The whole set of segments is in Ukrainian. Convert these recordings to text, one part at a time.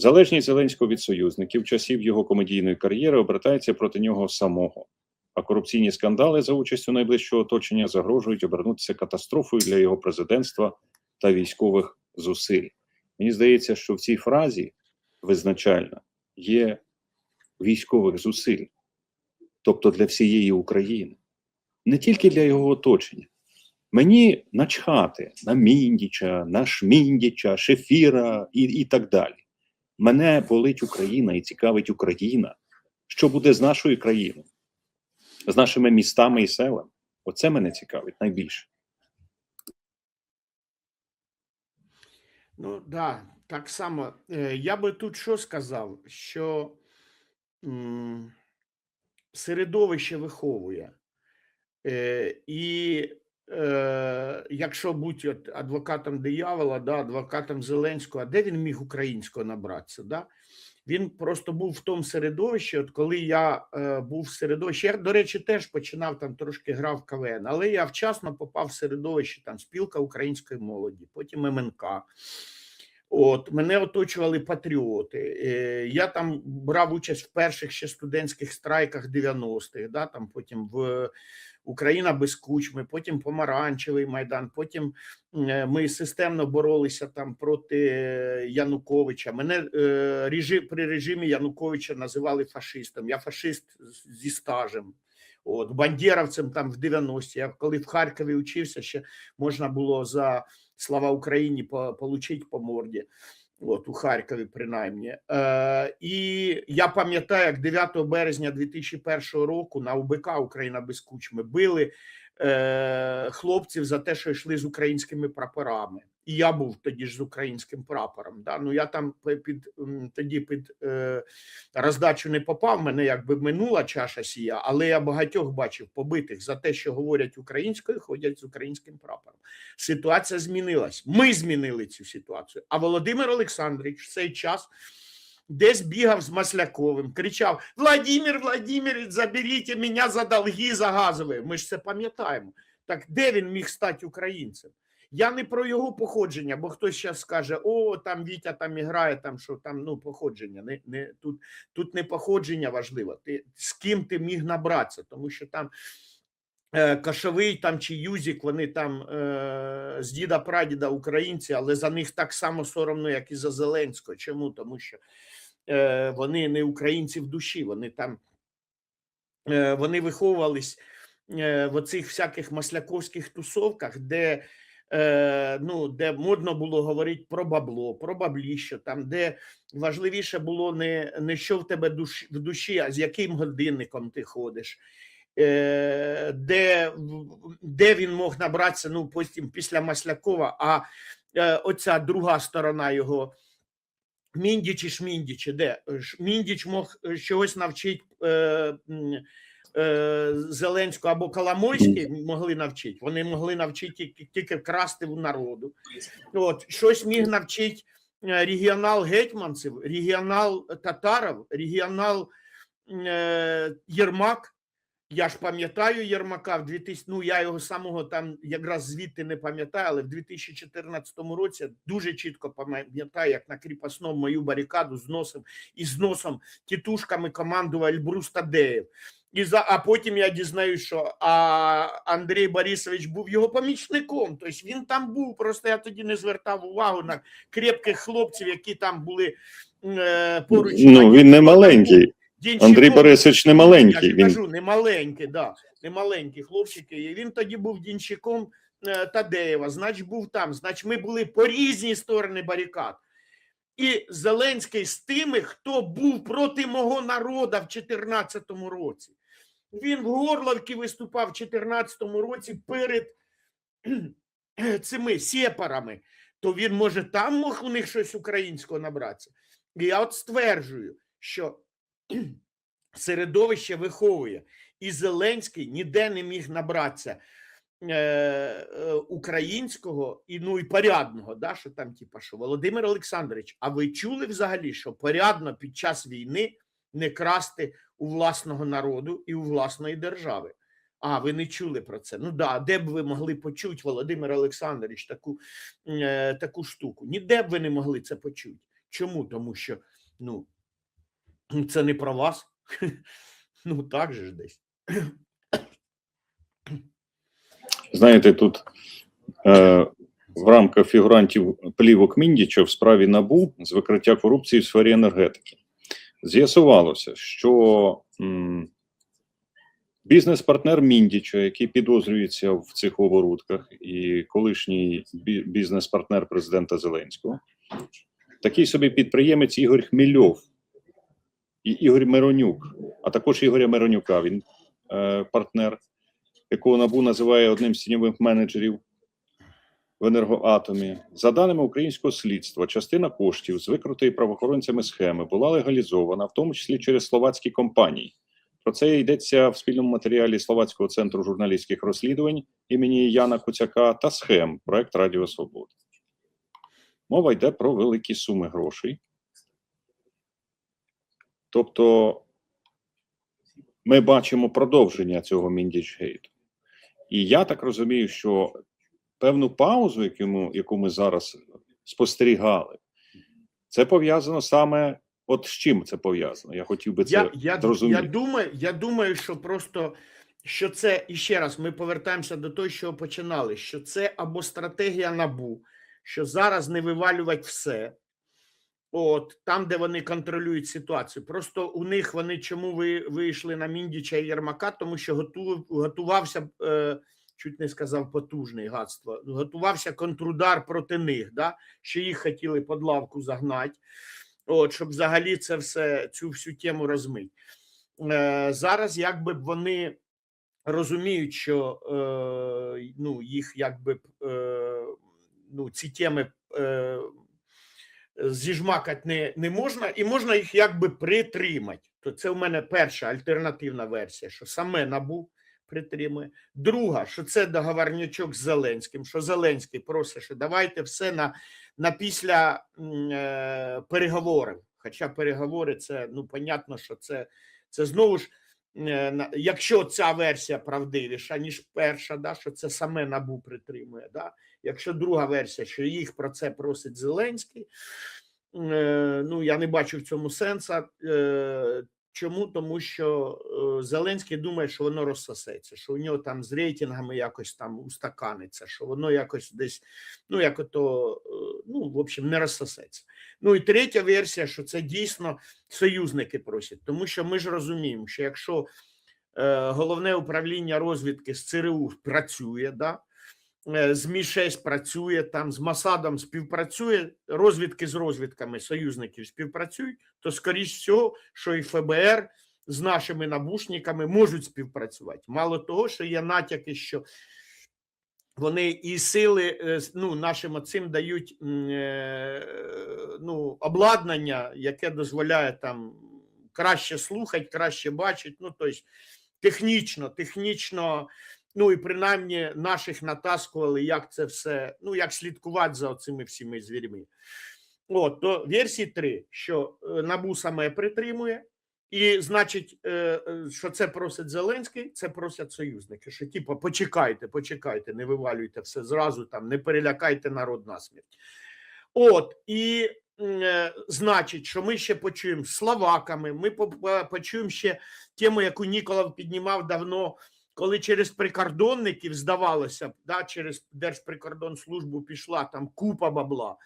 Залежність Зеленського від союзників часів його комедійної кар'єри обертається проти нього самого. А корупційні скандали за участю найближчого оточення загрожують обернутися катастрофою для його президентства та військових зусиль. Мені здається, що в цій фразі визначально є військових зусиль, тобто для всієї України, не тільки для його оточення. Мені начхати на Міндіча, на Шміндіча, Шефіра і, і так далі. Мене болить Україна і цікавить Україна. Що буде з нашою країною, з нашими містами і селами? Оце мене цікавить найбільше. Ну да, так само. Е, Я би тут що сказав, що середовище виховує. Е, І е, якщо бути от адвокатом диявола, да, адвокатом Зеленського, а де він міг українського набратися? Да? Він просто був в тому середовищі, от коли я е, був в середовищі, я, до речі, теж починав там трошки грав в КВН, але я вчасно попав в середовище там спілка української молоді, потім МНК. От мене оточували патріоти. Е, Я там брав участь в перших ще студентських страйках 90-х, да, там потім в Україна без кучми, потім помаранчевий майдан. Потім е, ми системно боролися там проти Януковича. Мене е, при режимі Януковича називали фашистом. Я фашист зі стажем. От бандєровцем там в 90-ті. Я коли в Харкові учився, ще можна було за слава Україні по- получить по морді. От у Харкові, принаймні. Е, і я пам'ятаю, як 9 березня 2001 року на УБК Україна без кучми били е, хлопців за те, що йшли з українськими прапорами. І я був тоді ж з українським прапором. Да? Ну я там під тоді під е, роздачу не попав. Мене якби минула чаша сія, але я багатьох бачив побитих за те, що говорять українською, ходять з українським прапором. Ситуація змінилась. Ми змінили цю ситуацію. А Володимир Олександрович в цей час десь бігав з Масляковим, кричав: Владимир Владимирович, заберіть мене за долги за газові. Ми ж це пам'ятаємо. Так де він міг стати українцем? Я не про його походження, бо хтось зараз скаже: о, там Вітя там іграє, там що там ну походження. Не, не, тут, тут не походження важливо. Ти з ким ти міг набратися, тому що там е, Кашовий там чи Юзік, вони там е, з діда прадіда українці, але за них так само соромно, як і за Зеленського. Чому? Тому що е, вони не українці в душі, вони там вони виховувались в оцих всяких масляковських тусовках, де ну, де модно було говорити про бабло, про бабліщо, там, де важливіше було не, не що в тебе душ, в душі, а з яким годинником ти ходиш. Е, де, де він мог набратися ну, потім після Маслякова, а е, оця друга сторона його Міндіч і Шміндіч, де Міндіч мог е, чогось навчити е, е, Зеленського або Коломойський могли навчити. Вони могли навчити тільки, тільки красти в народу. От, щось міг навчити е, регіонал гетьманців, регіонал татарів, регіонал е, Єрмак. Я ж пам'ятаю Єрмака в 2000, ну я його самого там якраз звідти не пам'ятаю, але в 2014 році дуже чітко пам'ятаю, як на кріпосному мою барикаду з носом і з носом тітушками командував Ельбрус Тадеєв. І за, а потім я дізнаюсь, що а, Андрій Борисович був його помічником. Тобто він там був. Просто я тоді не звертав увагу на крепких хлопців, які там були е, поруч. Ну він не маленький. Дінчиком. Андрій Борисович не Я маленький. ж Він кажу, не маленький, да, не маленький хлопчики. І він тоді був дінчиком е, Тадеєва, значить, був там. Значить, ми були по різні сторони барикад. І Зеленський з тими, хто був проти мого народу в 2014 році. Він в Горловці виступав в 2014 році перед цими сепарами. То він, може, там мог у них щось українського набратися. І я от стверджую, що середовище виховує, і Зеленський ніде не міг набратися е, е, українського і ну і порядного, да, що там, типа, що Володимир Олександрович, а ви чули взагалі, що порядно під час війни не красти у власного народу і у власної держави? А, ви не чули про це. Ну да, де б ви могли почути, Володимир Олександрович, таку, е, таку штуку? Ніде б ви не могли це почути. Чому? Тому що ну, це не про вас. Ну, так же ж десь. Знаєте, тут е, в рамках фігурантів плівок Міндіча в справі НАБУ з викриття корупції в сфері енергетики з'ясувалося, що бізнес-партнер Міндіча, який підозрюється в цих оборудках, і колишній бізнес-партнер президента Зеленського, такий собі підприємець Ігор Хмільов і Ігор Миронюк, а також Ігоря Миронюка, він е, партнер якого НАБУ називає одним з тіньових менеджерів в енергоатомі. За даними українського слідства, частина коштів з викрутої правоохоронцями схеми була легалізована, в тому числі через словацькі компанії. Про це йдеться в спільному матеріалі Словацького центру журналістських розслідувань імені Яна Куцяка та схем проект Радіо Свобода. Мова йде про великі суми грошей. Тобто ми бачимо продовження цього Міндічгейту. І я так розумію, що певну паузу, яку ми, яку ми зараз спостерігали, це пов'язано саме. От з чим це пов'язано? Я хотів би це Я, я, зрозуміти. я, думаю, я думаю, що просто що це і ще раз ми повертаємося до того, що починали. Що це або стратегія набу, що зараз не вивалювати все. От там, де вони контролюють ситуацію. Просто у них вони чому ви вийшли на Міндіча і Єрмака, тому що готу, готувався, е, чуть не сказав потужний гадство, готувався контрудар проти них, да? що їх хотіли під лавку загнати. От, щоб взагалі це все, цю всю тему розмить. Е, зараз якби вони розуміють, що е, ну, їх якби е, ну, ці теми е, зіжмакати не, не можна, і можна їх якби притримати. То це у мене перша альтернативна версія, що саме набу притримує. Друга, що це договорнячок з Зеленським, що Зеленський просить, що давайте все на, на після е, переговорів. Хоча переговори це, ну, понятно, що це, це знову ж, е, якщо ця версія правдивіша, ніж перша, да, що це саме набу притримує. Да? Якщо друга версія, що їх про це просить Зеленський, е, ну я не бачу в цьому сенсу. Чому? Тому що е, Зеленський думає, що воно розсосеться, що у нього там з рейтингами якось там устаканиться, що воно якось десь, ну як ото, е, ну в общем, не розсосеться. Ну і третя версія, що це дійсно союзники просять, тому що ми ж розуміємо, що якщо е, головне управління розвідки з ЦРУ працює, да, е, з Мі-6 працює, там з Масадом співпрацює, розвідки з розвідками союзників співпрацюють, то скоріш всього, що і ФБР з нашими набушниками можуть співпрацювати. Мало того, що є натяки, що вони і сили е, ну, нашим цим дають е, ну, обладнання, яке дозволяє там краще слухати, краще бачити. Ну, тобто технічно, технічно, ну і принаймні наших натаскували, як це все, ну як слідкувати за цими всіми звірми. От, то версії три, що е, НАБУ саме притримує, і значить, е, е, що це просить Зеленський, це просять союзники. Що типу, почекайте, почекайте, не вивалюйте все зразу, там не перелякайте народ насмерть. От і значить, що ми ще почуємо словаками. Ми по- по- почуємо ще тему, яку Ніколав піднімав давно, коли через прикордонників здавалося б, да, через Держприкордонслужбу пішла там купа бабла.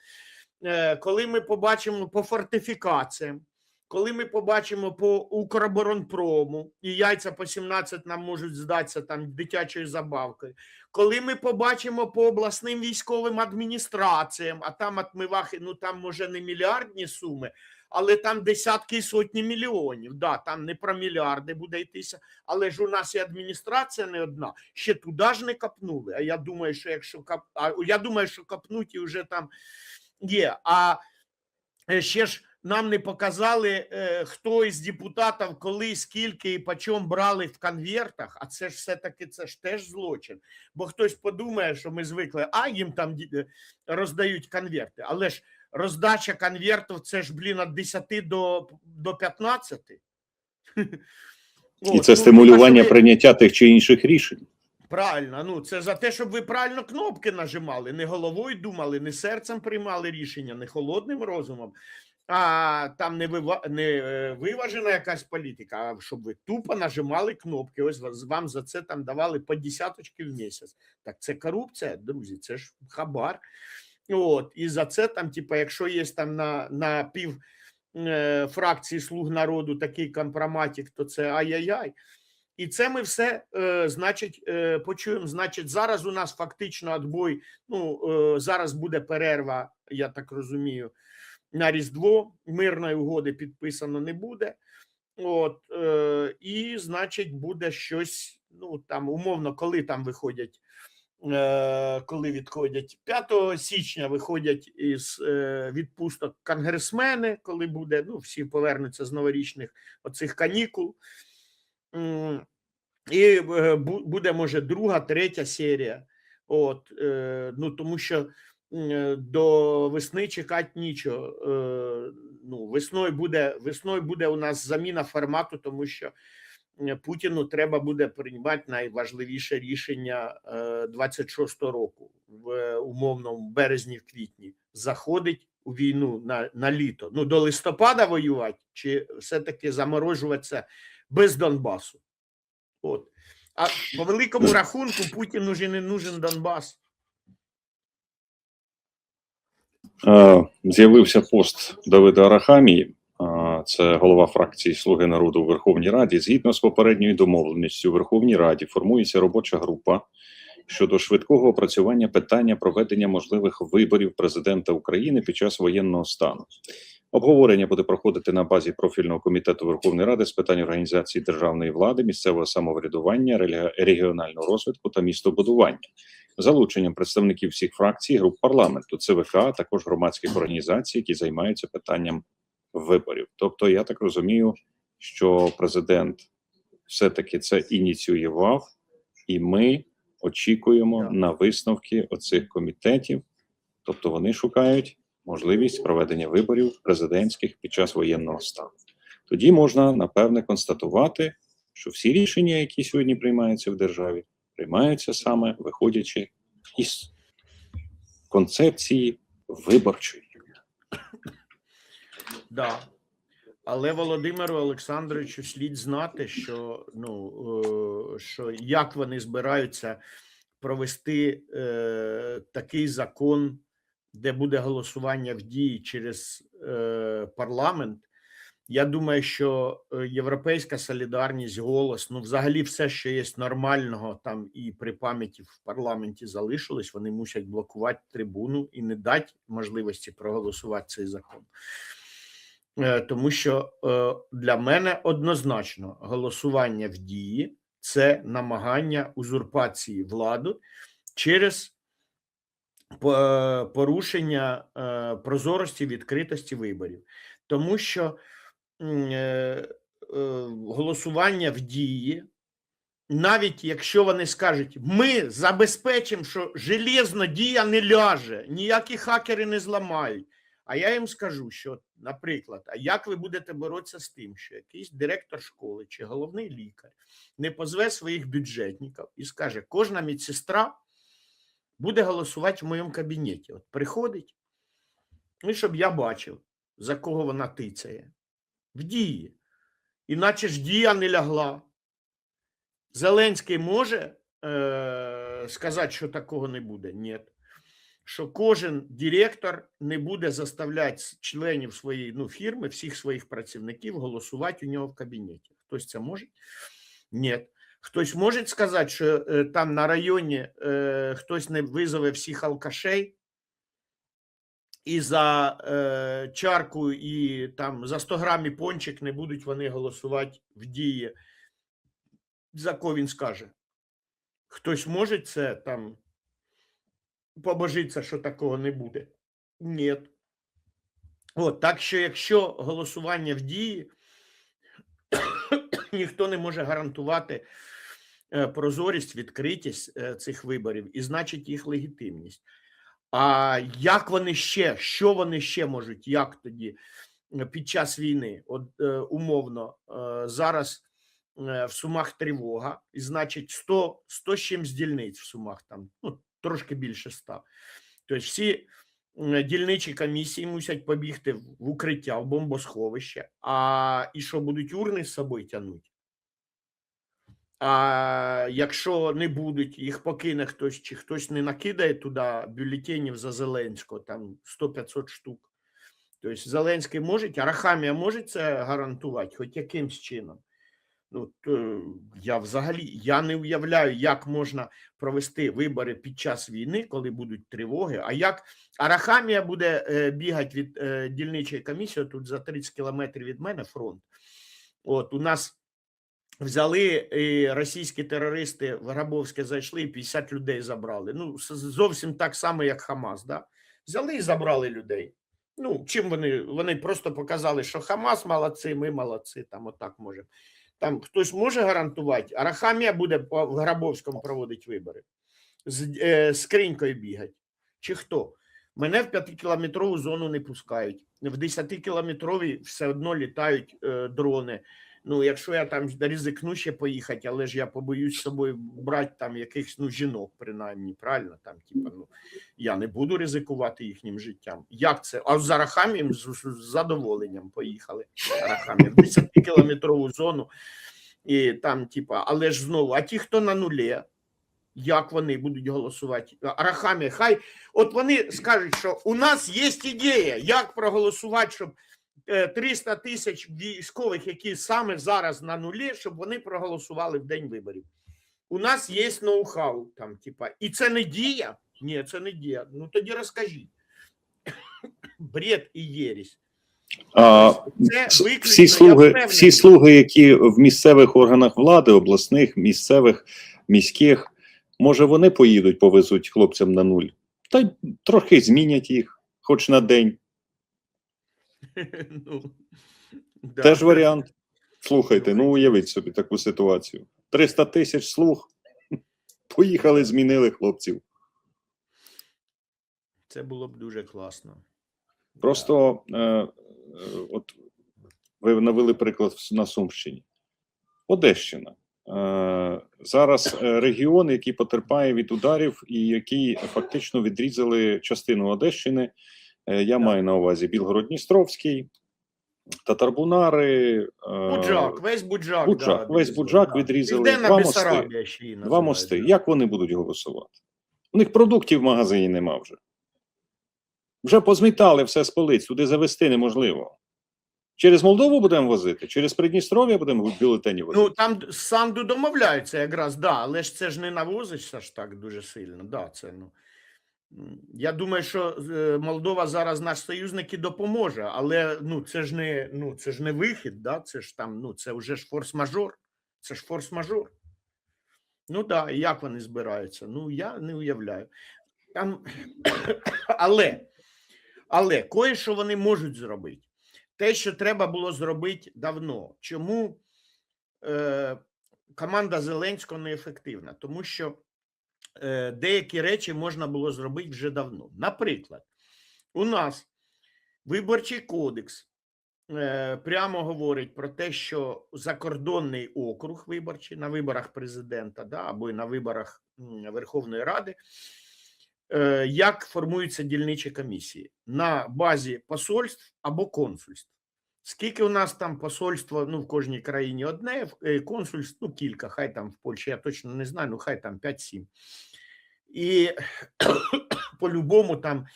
Е, Коли ми побачимо по фортифікаціям, коли ми побачимо по Укроборонпрому, і яйця по 17 нам можуть здатися там дитячою забавкою, коли ми побачимо по обласним військовим адміністраціям, а там отмивахи, ну там може не мільярдні суми, але там десятки і сотні мільйонів. Да, там не про мільярди буде йтися, але ж у нас і адміністрація не одна. Ще туди ж не капнули. А я думаю, що якщо кап... а я думаю, що капнуть і вже там є. А е, ще ж нам не показали, е, хто із депутатів, коли, скільки і по чому брали в конвертах. А це ж все-таки це ж теж злочин. Бо хтось подумає, що ми звикли, а їм там е, роздають конверти. Але ж роздача конвертів це ж, блін, від 10 до, до 15. І це ну, стимулювання ви- прийняття тих чи інших рішень. Правильно, ну це за те, щоб ви правильно кнопки нажимали, не головою думали, не серцем приймали рішення, не холодним розумом. а там не, вива... не е, виважена якась політика, а щоб ви тупо нажимали кнопки. Ось вам за це там давали по десяточки в місяць. Так це корупція, друзі, це ж хабар. От, і за це там, типа, якщо є там на, на пів е, фракції слуг народу такий компроматик, то це ай-яй-яй. І це ми все, е, значить, е, почуємо. Значить, зараз у нас фактично відбой. Ну, е, зараз буде перерва, я так розумію, на Різдво. Мирної угоди підписано не буде. От, е, і, значить, буде щось, ну там умовно, коли там виходять, коли відходять 5 січня виходять із е, відпусток конгресмени, коли буде, ну, всі повернуться з новорічних оцих канікул. І е, буде, може, друга, третя серія. От, е, ну, тому що е, до весни чекати нічого. Е, ну, весною буде, весною буде у нас заміна формату, тому що е, Путіну треба буде приймати найважливіше рішення е, 26-го року в е, умовному березні, в квітні. Заходить у війну на, на літо. Ну, до листопада воювати, чи все-таки заморожуватися без Донбасу. От. А по великому рахунку Путіну вже не нужен Донбас. Е, З'явився пост Давида Арахамії, е, це голова фракції Слуги народу у Верховній Раді. Згідно з попередньою домовленістю, у Верховній Раді формується робоча група щодо швидкого опрацювання питання проведення можливих виборів президента України під час воєнного стану. Обговорення буде проходити на базі профільного комітету Верховної Ради з питань організації державної влади, місцевого самоврядування, регіонального розвитку та містобудування залученням представників всіх фракцій, груп парламенту, ЦВК, а також громадських організацій, які займаються питанням виборів. Тобто, я так розумію, що президент все-таки це ініціював, і ми очікуємо на висновки оцих комітетів. Тобто, вони шукають можливість проведення виборів президентських під час воєнного стану. Тоді можна напевне констатувати, що всі рішення, які сьогодні приймаються в державі, приймаються саме виходячи із концепції виборчої. Да. Але Володимиру Олександровичу слід знати, що ну е, що як вони збираються провести е, такий закон, де буде голосування в дії через е, парламент. Я думаю, що е, Європейська солідарність, голос, ну, взагалі, все, що є нормального там і при пам'яті в парламенті залишилось, вони мусять блокувати трибуну і не дати можливості проголосувати цей закон. Е, Тому що е, для мене однозначно голосування в дії це намагання узурпації влади через е, порушення прозорості відкритості виборів. Тому що голосування в дії, навіть якщо вони скажуть, ми забезпечимо, що железно дія не ляже, ніякі хакери не зламають. А я їм скажу, що, наприклад, а як ви будете боротися з тим, що якийсь директор школи чи головний лікар не позве своїх бюджетників і скаже, кожна медсестра буде голосувати в моєму кабінеті. От приходить, ну, і щоб я бачив, за кого вона тицяє. В дії. Іначе ж дія не лягла. Зеленський може е- сказати, що такого не буде? Ні. Що кожен директор не буде заставляти членів своєї ну, фірми, всіх своїх працівників голосувати у нього в кабінеті. Хтось це може? Ні. Хтось може сказати, що е, там на районі е, хтось не визове всіх алкашей, і за е, чарку, і там за 100 грамів пончик не будуть вони голосувати в дії. За кого він скаже? Хтось може це там побожиться, що такого не буде? Ні. От, так що, якщо голосування в дії, ніхто не може гарантувати е, прозорість, відкритість е, цих виборів і значить їх легітимність. А як вони ще, що вони ще можуть, як тоді е, під час війни? От умовно, зараз в Сумах тривога, і значить 100, 100 з чимсь дільниць в Сумах, там ну, трошки більше 100. Тобто всі дільничі комісії мусять побігти в укриття, в бомбосховище. А і що будуть урни з собою тягнути? А якщо не будуть, їх покине хтось, чи хтось не накидає туди бюлетенів за Зеленського, там 100-500 штук. Тобто Зеленський може, а Рахамія може це гарантувати, хоч якимсь чином. Ну, я взагалі я не уявляю, як можна провести вибори під час війни, коли будуть тривоги. А як Арахамія буде е, бігати від е, дільничої комісії, тут за 30 кілометрів від мене фронт. От у нас взяли і російські терористи в Грабовське зайшли і 50 людей забрали. Ну, зовсім так само, як Хамас. Да? Взяли і забрали людей. Ну, чим вони? Вони просто показали, що Хамас молодці, ми молодці, там отак можемо. Там хтось може гарантувати, Арахамія буде по Грабовському проводити вибори, з е, скринькою бігати. Чи хто? Мене в 5-кілометрову зону не пускають. В 10-кілометровій все одно літають е, дрони. Ну, якщо я там ризикну ще поїхати, але ж я побоюсь з собою брати там якихось ну, жінок, принаймні, правильно? Там, типа, ну, я не буду ризикувати їхнім життям. Як це? А за Рахамієм з, з- з задоволенням поїхали. Рахамія в 10-кілометрову зону. І там, типа, але ж знову, а ті, хто на нулі, як вони будуть голосувати? Арахамі, хай от вони скажуть, що у нас є ідея, як проголосувати, щоб 300 тисяч військових, які саме зараз на нулі, щоб вони проголосували в день виборів. У нас є ноу-хау, там, типа, і це не дія. Ні, це не дія. Ну тоді розкажіть. Бред і єрість. А, Це С- всі слуги, всі слуги, які в місцевих органах влади, обласних, місцевих, міських, може, вони поїдуть, повезуть хлопцям на нуль, та й трохи змінять їх, хоч на день. ну, да. Теж варіант. Слухайте, ну уявіть собі таку ситуацію. 300 тисяч слуг. Поїхали, змінили хлопців. Це було б дуже класно. Просто е, е, от ви навели приклад на Сумщині. Одещина. Е, зараз е, регіон, який потерпає від ударів, і який фактично відрізали частину Одещини. Е, я Да. маю на увазі Білгород-Дністровський, Татарбунари, е, Буджак, весь буджак. Буджак, весь відрізали, Буджак відрізали, два мости. Два мости. да. Як вони будуть голосувати? У них продуктів в магазині нема вже. Вже позмітали все з полиць, туди завести неможливо. Через Молдову будемо возити, через Придністров'я будемо бюлетені возити. Ну там Санду домовляються якраз, да, але ж це ж не навозишся ж так дуже сильно. Да, це, ну. Я думаю, що е, Молдова зараз наш союзник і допоможе, але ну це ж не ну це ж не вихід, да? це ж там, ну це вже ж форс-мажор. Це ж форс-мажор. Ну так, да, як вони збираються? Ну я не уявляю. Там, але, але кое-що вони можуть зробити. Те, що треба було зробити давно. Чому е, команда Зеленського неефективна? Тому що деякі речі можна було зробити вже давно. Наприклад, у нас виборчий кодекс е, прямо говорить про те, що закордонний округ виборчий на виборах президента да, або на виборах Верховної Ради, е, як формуються дільничі комісії на базі посольств або консульств. Скільки у нас там посольство, ну в кожній країні одне, е, консульств, ну кілька, хай там в Польщі, я точно не знаю, ну хай там 5-7. І по-любому там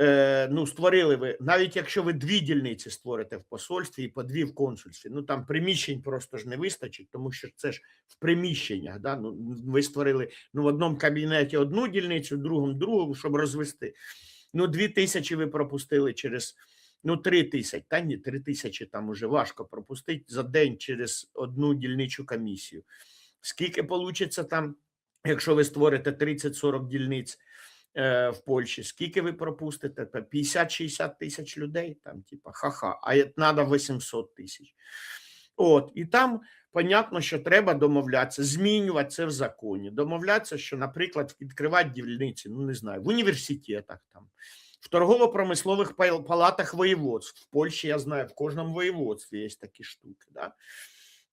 е, ну, створили ви, навіть якщо ви дві дільниці створите в посольстві і по дві в консульстві, ну там приміщень просто ж не вистачить, тому що це ж в приміщеннях. Да? Ну, ви створили ну, в одному кабінеті одну дільницю, в другому другу, щоб розвести. Ну, дві тисячі ви пропустили через ну, три тисячі. Та ні, три тисячі там уже важко пропустити за день через одну дільничу комісію. Скільки получиться там, якщо ви створите 30-40 дільниць е, в Польщі, скільки ви пропустите? Та 50-60 тисяч людей, там, типа, ха-ха, а треба 800 тисяч. От, і там понятно, що треба домовлятися, змінювати це в законі. Домовлятися, що, наприклад, відкривати дільниці, ну не знаю, в університетах там. В торгово-промислових палатах воєводств. В Польщі, я знаю, в кожному воєводстві є такі штуки. Да?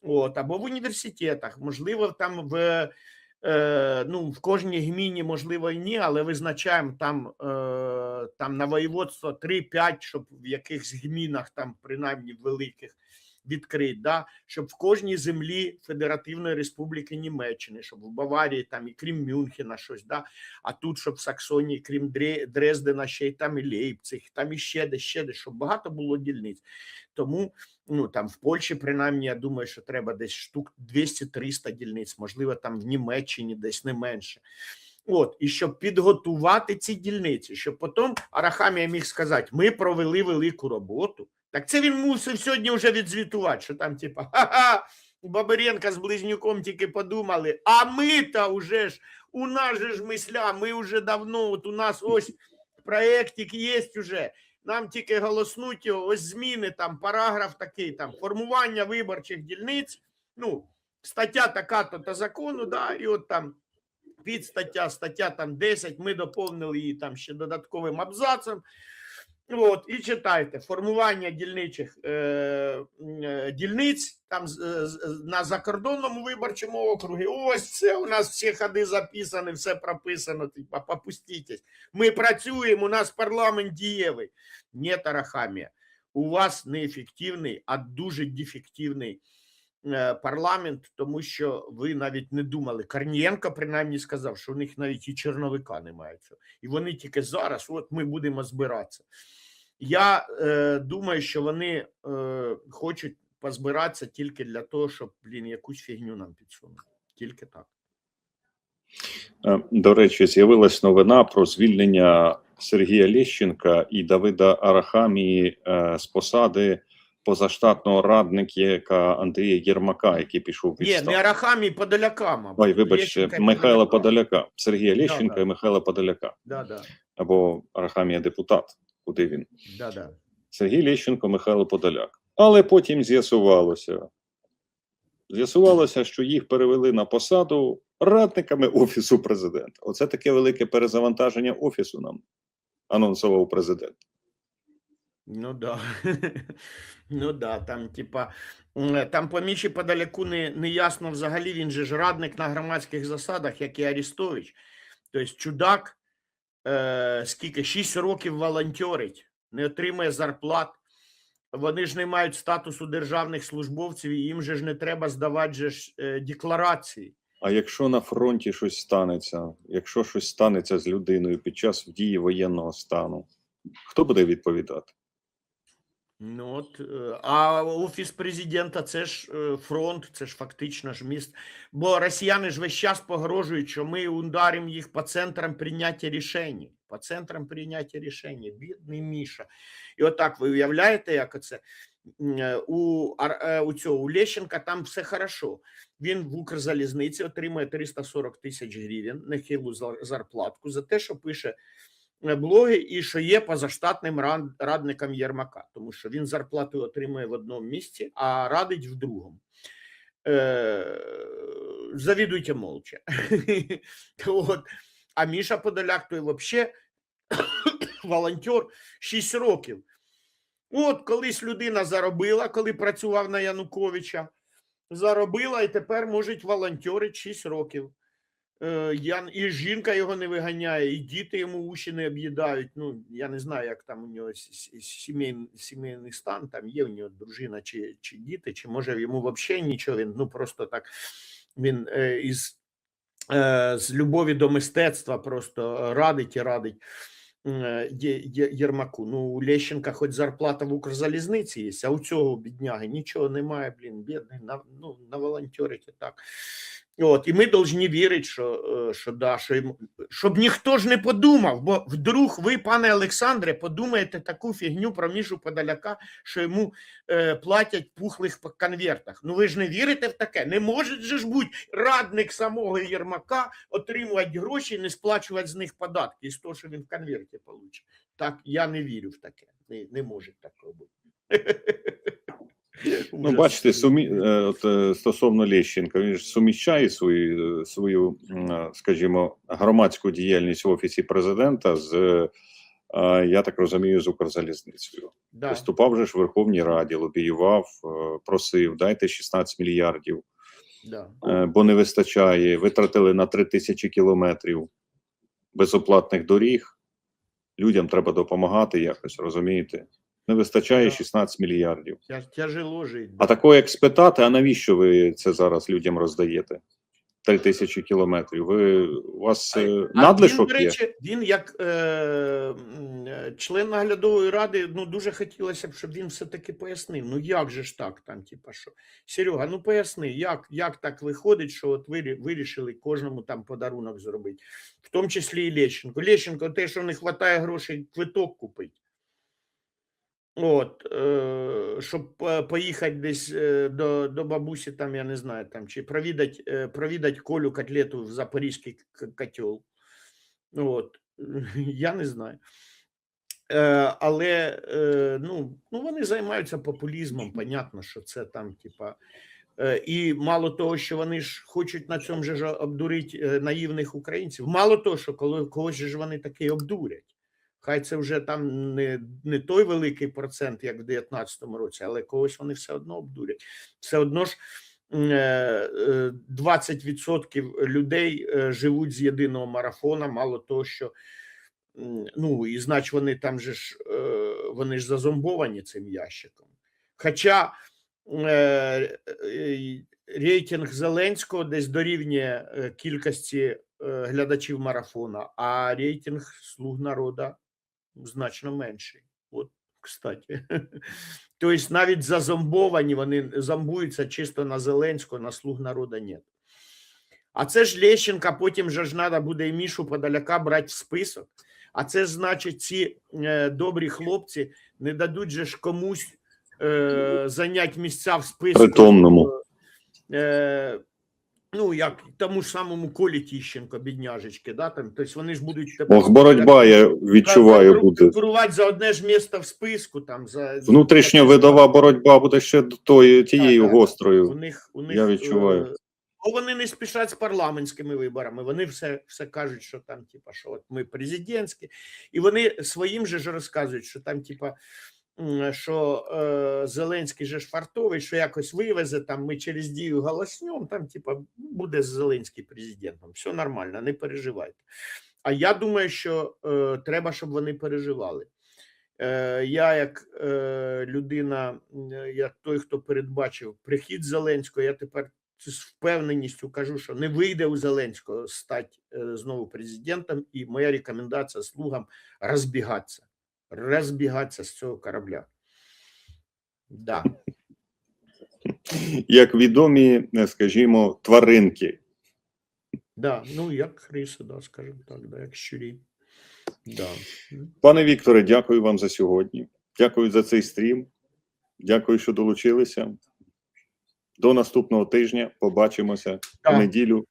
От, або в університетах, можливо, там в Е, ну, в кожній гміні, можливо, і ні, але визначаємо там, е, там на воєводство 3-5, щоб в якихось гмінах, там, принаймні великих, відкрити, да? щоб в кожній землі Федеративної Республіки Німеччини, щоб в Баварії, там, і крім Мюнхена щось, да? а тут, щоб в Саксонії, крім Дрездена, ще й там і Лейпциг, там і ще десь, ще десь, щоб багато було дільниць. Тому ну там в Польщі, принаймні, я думаю, що треба десь штук 200-300 дільниць, можливо, там в Німеччині десь не менше. От, і щоб підготувати ці дільниці, щоб потім Арахамія міг сказати: ми провели велику роботу. Так це він мусив сьогодні вже відзвітувати, що там, типа, ха-ха, Бабиренка з Близнюком тільки подумали, а ми-то вже ж, у нас же ж мисля, ми вже давно, от у нас ось проєктик є уже. Нам тільки голоснуть його, ось зміни, там параграф такий, там формування виборчих дільниць, ну, стаття така-то та закону, да, і от там підстаття, стаття там 10, ми доповнили її там ще додатковим абзацем. От, і читайте формування дільничих е, е, дільниць там з- з- на закордонному виборчому округі. Ось це у нас всі ходи записані, все прописано. Типа, попустітесь. Ми працюємо, у нас парламент дієвий. Ні, Тарахамія, у вас неефективний, а дуже дефективний е, парламент, тому що ви навіть не думали. Корнієнко принаймні сказав, що у них навіть і черновика немає. цього. І вони тільки зараз, от ми будемо збиратися. Я е, думаю, що вони е, хочуть позбиратися тільки для того, щоб блін, якусь фігню нам підсунути. Тільки так. Е, До речі, з'явилась новина про звільнення Сергія Лещенка і Давида Арахамії е, з посади позаштатного радника Андрія Єрмака, який пішов в Ні, не відставку. Арахамі, Подоляка, мабуть. Ой, вибачте, Лещенка і Михайла Подоляка. Подоляка, Сергія Лещенка да. і Михайла Подоляка, Да, да, або Арахамія депутат, куди він. да, да. Сергій Лещенко, Михайло Подоляк. Але потім з'ясувалося. З'ясувалося, що їх перевели на посаду радниками Офісу президента. Оце таке велике перезавантаження Офісу нам анонсував президент. Ну да. ну да, там, типа, там по Міші подаляку не, не ясно взагалі, він же ж радник на громадських засадах, як і Арістович. Тобто чудак, е, скільки, 6 років волонтерить, не отримує зарплат. Вони ж не мають статусу державних службовців, і їм же ж не треба здавати же ж, е, декларації. А якщо на фронті щось станеться, якщо щось станеться з людиною під час дії воєнного стану, хто буде відповідати? Ну от, е, а офіс президента це ж е, фронт, це ж фактично ж міст. Бо росіяни ж весь час погрожують, що ми ударимо їх по центрам прийняття рішень. По центрам прийняття рішень. Бідний Міша. І отак ви уявляєте, як оце М, е, у, у цього у Лещенка там все хорошо. Він в Укрзалізниці отримує 340 тисяч гривень, нехилу зар- зарплатку за те, що пише блоги і що є позаштатним радником Єрмака, тому що він зарплату отримує в одному місці, а радить в другому. Е, завідуйте молча. От. А Міша Подоляк той взагалі волонтер 6 років. От колись людина заробила, коли працював на Януковича, заробила і тепер може волонтерить 6 років. Е, я, і жінка його не виганяє, і діти йому уші не об'їдають. Ну, я не знаю, як там у нього сімейний, сімейний стан, там є у нього дружина чи, чи діти, чи може йому взагалі нічого, він ну просто так він е, із е, з любові до мистецтва просто радить і радить Єрмаку. Ну, у Лещенка хоч зарплата в Укрзалізниці є, а у цього бідняги нічого немає, блін, бідний, на, ну, на волонтерить так. От, і ми повинні вірити, що, е, що, да, що йому, щоб ніхто ж не подумав, бо вдруг ви, пане Олександре, подумаєте таку фігню про Мішу Подоляка, що йому е, платять пухлих по конвертах. Ну ви ж не вірите в таке? Не може же ж бути радник самого Єрмака отримувати гроші і не сплачувати з них податки з того, що він в конверті получить. Так, я не вірю в таке. Не, не може такого бути. Ну, бачите, сумі... е, от, е, стосовно Лещенка, він ж суміщає свою, е, свою, е, скажімо, громадську діяльність в офісі президента з, я так розумію, з Укрзалізницею. Да. Виступав же ж в Верховній Раді, лобіював, просив, дайте 16 мільярдів Да. бо не вистачає. Витратили на 3 тисячі кілометрів безоплатних доріг. Людям треба допомагати якось, розумієте? Не вистачає Да. 16 мільярдів. Тя- Тяжело жити. А такого як спитати, а навіщо ви це зараз людям роздаєте? 3 тисячі кілометрів. Ви у вас е, А надлишок він, до є? речі, він як е, е, член наглядової ради, ну дуже хотілося б, щоб він все-таки пояснив. Ну як же ж так, там, типа що? Серега, ну поясни, як, як так виходить, що от ви вирішили кожному там подарунок зробити, в тому числі і Лещенко. Лещенко, те, що не вистачає грошей, квиток купить. От, е, щоб поїхати десь е, до, до бабусі, там, я не знаю, там, чи провідати, е, провідати Колю котлету в Запорізький котел. От, я не знаю. Але ну, ну, вони займаються популізмом, понятно, що це там, типа. І мало того, що вони ж хочуть на цьому ж обдурити наївних українців. Мало того, що коли когось ж вони таки обдурять. Хай це вже там не, не той великий процент, як в 2019 році, але когось вони все одно обдурять. Все одно ж м, е, е, 20% людей е, живуть з єдиного марафона. Мало того, що ну і значить вони там же ж вони ж зазомбовані цим ящиком. Хоча рейтинг Зеленського десь дорівнює кількості глядачів марафона, а рейтинг слуг народа значно менший. От, кстати. Тобто навіть зазомбовані вони зомбуються чисто на Зеленського, на слуг народа ні. А це ж Лещенка, потім же ж треба буде і Мішу подаляка брати в список. А це ж значить, ці е, добрі хлопці не дадуть же ж комусь е, зайняти місця в списку. Притомному. Е, ну, як тому ж самому Колі Тіщенко, бідняжечки, да, там, тобто вони ж будуть тепер Ох, боротьба, я відчуваю, конкуру- буде. конкурувати за одне ж місце в списку. Там, за, Внутрішня видова боротьба буде ще до тої, тією Так, так. У них, у них, Я відчуваю. е, Бо вони не спішать з парламентськими виборами. Вони все, все кажуть, що там, типа, що от ми президентські, і вони своїм же ж розказують, що там, типа, що е, Зеленський же ж фартовий, що якось вивезе, там ми через дію голоснем, там, типа, буде Зеленський президентом. Все нормально, не переживайте. А я думаю, що е, треба, щоб вони переживали. Е, я, як е, людина, як той, хто передбачив прихід Зеленського, я тепер з впевненістю кажу, що не вийде у Зеленського стати е, знову президентом, і моя рекомендація слугам розбігатися, розбігатися з цього корабля. Да. Як відомі, е, скажімо, тваринки. Да, ну як криси, да, скажімо так, да, як щурі. Да. Пане Вікторе, дякую вам за сьогодні. Дякую за цей стрім. Дякую, що долучилися. До наступного тижня побачимося в неділю.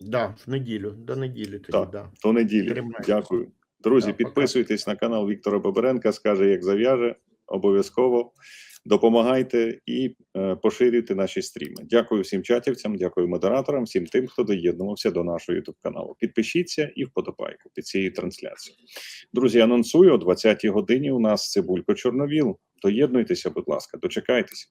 да, в неділю, до неділі тоді, Так. да. До неділі. Дякую. Друзі, підписуйтесь на канал Віктора Бабаренка. Скаже, як зав'яже. Обов'язково допомагайте і е, поширюйте наші стріми. Дякую всім чатівцям, дякую модераторам, всім тим, хто доєднувався до нашого youtube каналу. Підпишіться і вподобайку під цією трансляцією. Друзі, анонсую о 20-й годині. У нас Цибулько Чорновіл. Доєднуйтеся, будь ласка, дочекайтеся.